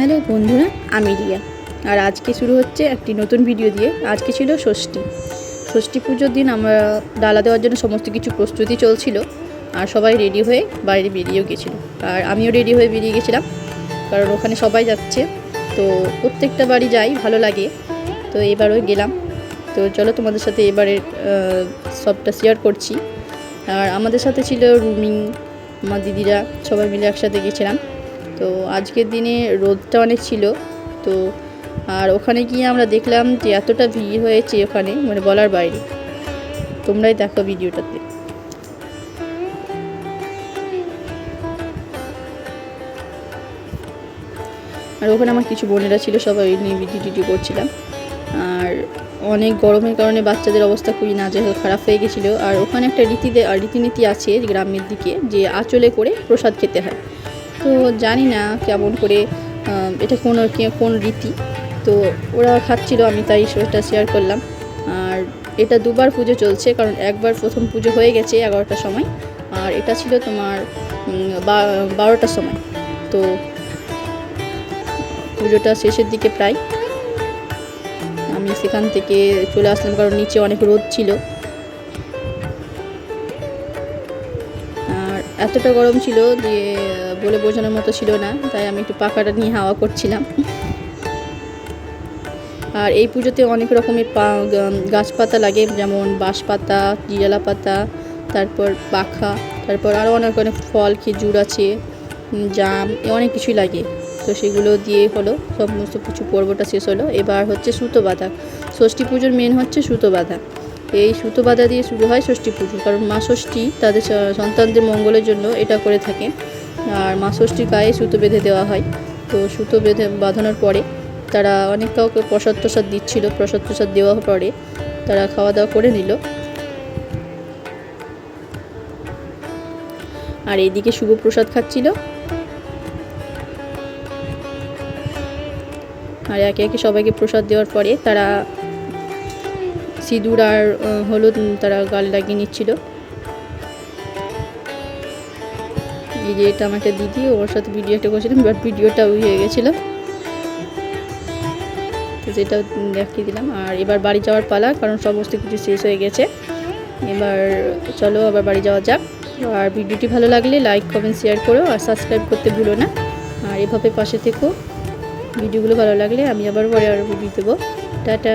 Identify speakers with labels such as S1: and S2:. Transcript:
S1: Hello বন্ধুরা, আমি রিয়া। আর আজকে শুরু হচ্ছে একটি নতুন ভিডিও দিয়ে। আজকে ছিল ষষ্ঠী। ষষ্ঠী পুজোর দিন আমরা ডালা দেওয়ার জন্য সমস্ত কিছু প্রস্তুতি চলছিল আর সবাই রেডি হয়ে বাইরে বেরিয়েও গেছিল। আর আমিও রেডি হয়ে বেরিয়ে গেছিলাম, কারণ ওখানে সবাই যাচ্ছে। তো প্রত্যেকটা বাড়ি যাই, ভালো লাগে। তো এবারও গেলাম। তো চলো তোমাদের সাথে এবারে সবটা শেয়ার করছি। আর আমাদের সাথে ছিল রুমিং আমার দিদিরা, সবাই মিলে একসাথে গেছিলাম। তো আজকের দিনে রোদটা অনেক ছিল। তো আর ওখানে গিয়ে আমরা দেখলাম যে এতটা ভিড় হয়েছে ওখানে মানে বলার বাইরে। তোমরাই দেখো ভিডিওটাতে। আর ওখানে আমার কিছু বোনেরা ছিল, সবাই নিয়ে ভিডিও টিডিও করছিলাম। আর অনেক গরমের কারণে বাচ্চাদের অবস্থা খুবই নাজেহাল, খারাপ হয়ে গেছিল। আর ওখানে একটা আর রীতিনীতি আছে গ্রামের দিকে যে আঁচলে করে প্রসাদ খেতে হয়। তো জানি না কেমন করে এটা কোন কোন রীতি। তো ওরা খাচ্ছিল, আমি তাই সেটা শেয়ার করলাম। আর এটা দুবার পুজো চলছে, কারণ একবার প্রথম পুজো হয়ে গেছে এগারোটার সময়। আর এটা ছিল তোমার বারোটার সময়। তো পুজোটা শেষের দিকে প্রায়। আমি সেখান থেকে চলে আসলাম, কারণ নিচে অনেক রোদ ছিল। এতটা গরম ছিল যে বলে বোঝানোর মতো ছিল না, তাই আমি একটু পাখাটা নিয়ে হাওয়া করছিলাম। আর এই পুজোতে অনেক রকমের গাছপাতা লাগে, যেমন বাঁশ পাতা জিরালা পাতা তারপর পাখা, তারপর আরও অনেক অনেক ফল, খেজুর আছে জাম অনেক কিছুই লাগে। তো সেগুলো দিয়ে হলো, সমস্ত কিছু পর্বটা শেষ হলো। এবার হচ্ছে সুতো বাঁধা। ষষ্ঠী পুজোর মেন হচ্ছে সুতো বাঁধা। এই সুতো বাঁধা দিয়ে শুরু হয় ষষ্ঠী পুজো। কারণ মা ষষ্ঠী তাদের সন্তানদের মঙ্গলের জন্য এটা করে থাকে। আর মা ষষ্ঠীর গায়ে সুতো বেঁধে দেওয়া হয়। তো সুতো বেঁধে বাঁধানোর পরে তারা অনেক কাউকে প্রসাদ টসাদ দিচ্ছিল। প্রসাদ প্রসাদ দেওয়ার পরে তারা খাওয়া দাওয়া করে নিল। আর এইদিকে শুভ প্রসাদ খাচ্ছিল। আর একে একে সবাইকে প্রসাদ দেওয়ার পরে তারা সিঁদুর আর হলুদ তারা গালে লাগিয়ে নিচ্ছিল। এই যে এটা আমাকে দিদি ওর সাথে ভিডিও একটা করেছিলাম বাট ভিডিওটা ওই হয়ে গেছিল। তো যেটা দেখিয়ে দিলাম। আর এবার বাড়ি যাওয়ার পালা, কারণ সমস্ত কিছু শেষ হয়ে গেছে। এবার চলো, আবার বাড়ি যাওয়া যাক। আর ভিডিওটি ভালো লাগলে লাইক কমেন্ট শেয়ার করো, আর সাবস্ক্রাইব করতে ভুলো না। আর এভাবে পাশে থেকো। ভিডিওগুলো ভালো লাগলে আমি আবার পরে আরও ভিডিও দেবো। টাটা।